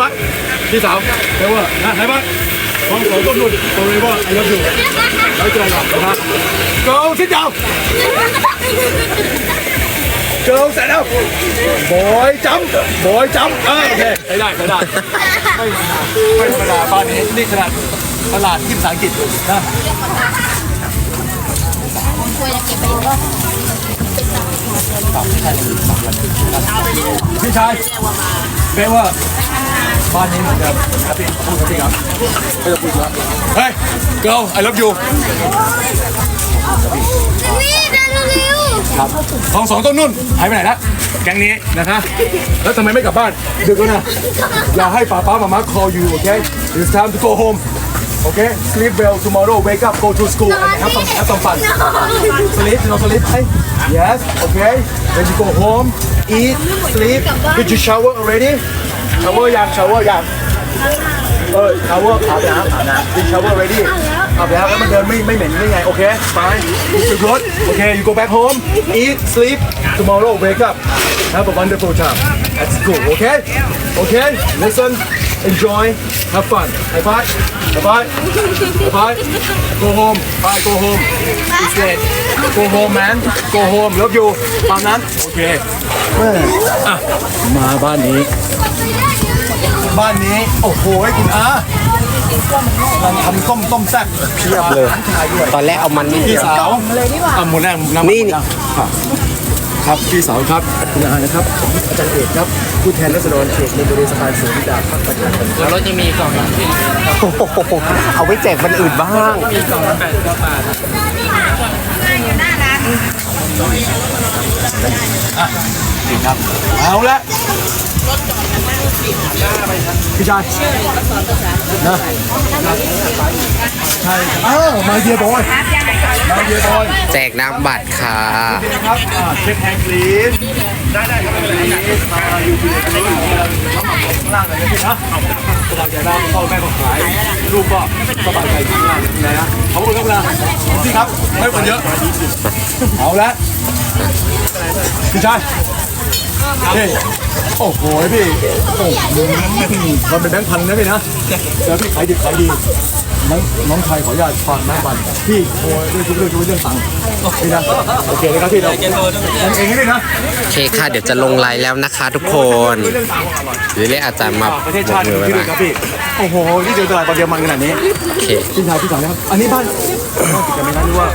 บ้านพี่สาวเรียกว่านะไหนบ้านของของต้นนุ่นโอเรว่าไอ้รับอยู่แล้วเจอกันนะครับ go sit down go stand up boy jump boy jump เออโอเคใช้ได้ใช้ได้ไม่ธรรมดาไม่ธรรมดาบ้านนี้นี่ขนาดตลาดที่ภาษาอังกฤษนะควรจะเก็บไปอีกรอบพี่ชายเรียกว่า บ้านนี้เหมือนเดิมครับพี่พูดกับพี่ครับไม่ต้องพูดแล้วเฮ้ย girl I love you นี่เดินเร็วครับของสองต้นนุ่นหายไปไหนละแก๊งนี้นะคะ แล้วทำไมไม่กลับบ้านดึกแล้วนะอย่าให้ป้าป้ามามา call you okay it's time to go home okay sleep well tomorrow wake up go to school and have some have some fun sleep you know sleep hey yes okay when you go home eat sleep did you shower already shower ยัง shower ยังเออ shower อาบน้ำอาบน้ำ did you shower already อาบแล้วแล้วมันเดินไม่ไม่เหม็นได้ไง โอเค fine you good okay you go back home eat sleep tomorrow wake up have a wonderful time at school okay okay listen enjoy have fun high five high five high five go home bye go home it's late go home man go home love you ตามนั้น โอเคอะมาบ้านนี้ บ้านนี้โอ้โหคุณอาเราทำต้มต้มแซ่บเพียบเลยชายด้วยตอนแรกเอามันนิดเดีพี่ยวสาวอะหมดแล้วน้ำนี่หมดแล้วครับครับพี่สาวครับคุณอานะครับผมอาจารย์เอกครับผู้แทนรัษฎรเขตในบริษัทสูงจากพรรคประชาชนแล้วรถจะมีกล่องที่โอ้โหเอาไว้แจกวันอื่นบ้างมีกล่องละแปดสิบบาทครับเอาละ พี่ชายนะใช่อ้าวมาเดียบอยมาเดียบอยแจกน้ำบัตรค่ะนะครับอ่าเช็คแฮนด์คลีนได้ได้ครับไม่เป็นไรนี่มาอยู่ที่ไหนกันบ้างข้างล่างเลยนะพี่นะสบายใจได้พ่อแม่ก็ขายลูกก็สบายใจที่งานนะนะขอบคุณครับนะพี่ครับไม่คนเยอะเอาละพี่ชายนี่ โอ้โหพี่โอ้โหมันเป็นแบงค์พันนะพี่นะแล้วพี่ขายดิบขายดีน้องน้องชายขออนุญาตฝากหน้าบัตรพี่โทรด้วยทุกเรื่องทุกเรื่องตังค์พี่นะโอเคนะครับพี่เราทำเองให้ด้วยนะโอเคค่ะเดี๋ยวจะลงไลน์แล้วนะคะทุกคนเรื่องตังค์อร่อยหรือเรียกอาจารย์มาประเทศบชาอกติมือไว้ที่ด้วบ้ายงครับพี่โอ้โหนี่เจอตลาดปลาเดียวมันขนาดนี้โอเคพี่ชายพี่สาวนะครับอันนี้บ้านบ้านติดกันไหมครับหรือว่า